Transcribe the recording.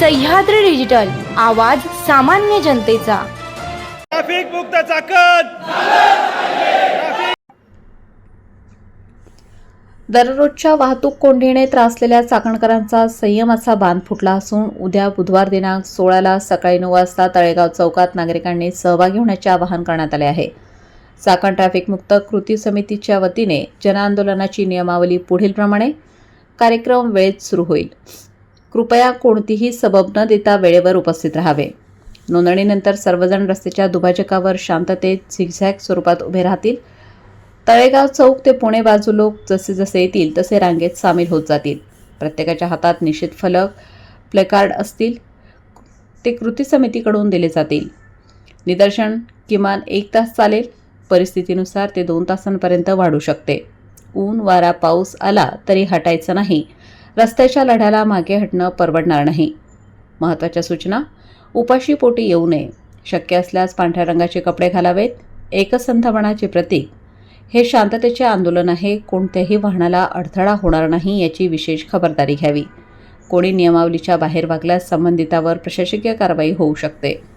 Sahyadri digital आवाज सामान्य जनतेचा. ट्रॅफिक मुक्त दररोजच्या वाहतूक कोंडीने त्रासलेल्या चाकणकरांचा संयमाचा बांध फुटला असून उद्या बुधवार दिनांक सोळाला सकाळी नऊ वाजता तळेगाव चौकात नागरिकांनी सहभागी होण्याचे आवाहन करण्यात आले आहे. चाकण ट्रॅफिक मुक्त कृती समितीच्या वतीने जनआंदोलनाची नियमावली पुढीलप्रमाणे. कार्यक्रम वेळेत सुरू होईल. कृपया कोणतीही सबब न देता वेळेवर उपस्थित राहावे. नोंदणीनंतर सर्वजण रस्त्याच्या दुभाजकावर शांततेत झिगझॅग स्वरूपात उभे राहतील. तळेगाव चौक ते पुणे बाजू लोक जसे जसे येतील तसे रांगेत सामील होत जातील. प्रत्येकाच्या हातात निश्चित फलक प्लेकार्ड असतील. ते कृती समितीकडून दिले जातील. निदर्शन किमान एक तास चालेल. परिस्थितीनुसार ते दोन तासांपर्यंत वाढू शकते. ऊन वारा पाऊस आला तरी हटायचं नाही. रस्त्याच्या लढ्याला मागे हटणं परवडणार नाही. महत्त्वाच्या सूचना उपाशी पोटी येऊ नये. शक्य असल्यास पांढऱ्या रंगाचे कपडे घालावेत. एकसंधपणाचे प्रतीक. हे शांततेचे आंदोलन आहे. कोणत्याही वाहनाला अडथळा होणार नाही याची विशेष खबरदारी घ्यावी. कोणी नियमावलीच्या बाहेर वागल्यास संबंधितावर प्रशासकीय कारवाई होऊ शकते.